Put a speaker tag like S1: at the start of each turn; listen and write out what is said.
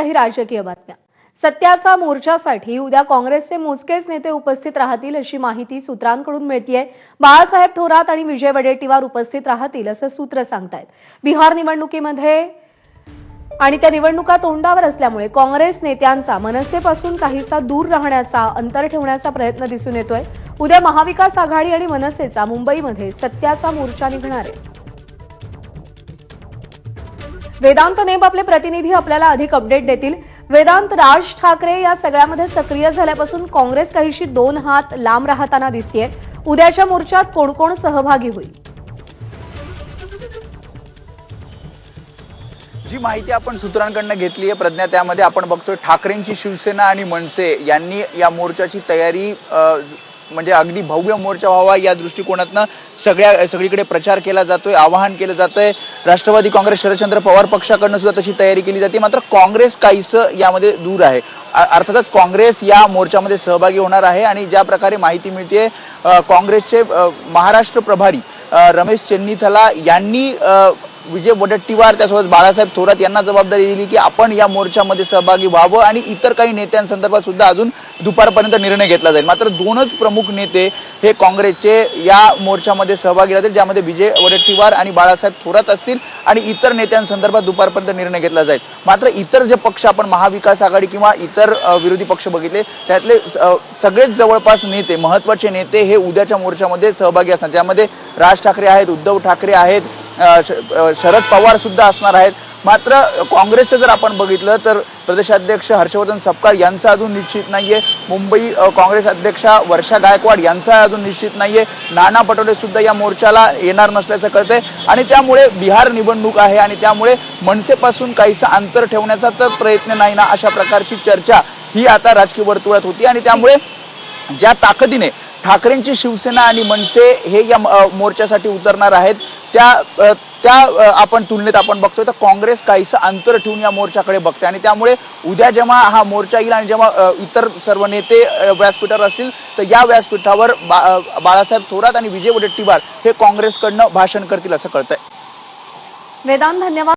S1: काही राजकीय बातम्या. सत्याचा मोर्चासाठी उद्या काँग्रेसचे मोजकेच नेते उपस्थित राहतील अशी माहिती सूत्रांकडून मिळतीये. बाळासाहेब थोरात आणि विजय वडेट्टीवार उपस्थित राहतील असं सूत्र सांगतायत. बिहार निवडणुकीमध्ये आणि त्या निवडणुका तोंडावर असल्यामुळे काँग्रेस नेत्यांचा मनसेपासून काहीसा दूर राहण्याचा अंतर ठेवण्याचा प्रयत्न दिसून येतोय. उद्या महाविकास आघाडी आणि मनसेचा मुंबईमध्ये सत्याचा मोर्चा निघणार आहे. वेदांत नेब आपले प्रतिनिधी आपल्याला अधिक अपडेट देतील. वेदांत राज ठाकरे या सगळ्यामध्ये सक्रिय झाल्यापासून काँग्रेस काहीशी दोन हात लांब राहताना दिसतीये. उद्याच्या मोर्चात कोण कोण सहभागी होईल?
S2: जी माहिती आपण सूत्रांकडनं घेतली आहे प्रज्ञा त्यामध्ये आपण बघतोय ठाकरेंची शिवसेना आणि मनसे यांनी या मोर्चाची तयारी म्हणजे अगदी भव्य मोर्चा व्हावा या दृष्टिकोनातनं सगळ्या सगळीकडे प्रचार केला जातोय आवाहन केलं जातंय. राष्ट्रवादी काँग्रेस शरदचंद्र पवार पक्षाकडनं सुद्धा तशी तयारी केली जाते. मात्र काँग्रेस काहीसं यामध्ये दूर आहे. अर्थातच काँग्रेस या मोर्चामध्ये सहभागी होणार आहे आणि ज्या प्रकारे माहिती मिळते काँग्रेसचे महाराष्ट्र प्रभारी रमेश चेन्नीथला यांनी विजय वडट्टीवार त्यासोबत बाळासाहेब थोरात यांना जबाबदारी दिली की आपण या मोर्चामध्ये सहभागी व्हावं आणि इतर काही नेत्यांसंदर्भात सुद्धा अजून दुपारपर्यंत निर्णय घेतला जाईल. मात्र दोनच प्रमुख नेते हे काँग्रेसचे या मोर्चामध्ये सहभागी राहतील ज्यामध्ये विजय वडट्टीवार आणि बाळासाहेब थोरात असतील आणि इतर नेत्यांसंदर्भात दुपारपर्यंत निर्णय घेतला जाईल. मात्र इतर जे पक्ष आपण महाविकास आघाडी किंवा इतर विरोधी पक्ष बघितले त्यातले सगळेच जवळपास नेते महत्त्वाचे नेते हे उद्याच्या मोर्चामध्ये सहभागी असणार. त्यामध्ये राज ठाकरे आहेत उद्धव ठाकरे आहेत शरद पवार सुद्धा असणार आहेत. मात्र काँग्रेसचं जर आपण बघितलं तर प्रदेशाध्यक्ष हर्षवर्धन सपकाळ यांचं अजून निश्चित नाहीये. मुंबई काँग्रेस अध्यक्षा वर्षा गायकवाड यांचा अजून निश्चित नाहीये. नाना पटोले सुद्धा या मोर्चाला येणार नसल्याचं कळतंय. आणि त्यामुळे बिहार निवडणूक आहे आणि त्यामुळे मनसेपासून काहीसं अंतर ठेवण्याचा तर प्रयत्न नाही ना अशा प्रकारची चर्चा ही आता राजकीय वर्तुळात होती. आणि त्यामुळे ज्या ताकदीने ठाकरेंची शिवसेना आणि मनसे हे या मोर्चासाठी उतरणार आहेत. त्या त्या आपण तुलनेत आपण बघतोय तर काँग्रेस काहीसं अंतर ठेवून या मोर्चाकडे बघते आणि त्यामुळे उद्या जेव्हा हा मोर्चा येईल आणि जेव्हा इतर सर्व नेते व्यासपीठावर असतील तर या व्यासपीठावर बा बाळासाहेब थोरात आणि विजय वडेट्टीवार हे काँग्रेसकडनं भाषण करतील असं कळतंय.
S1: वेदांत धन्यवाद.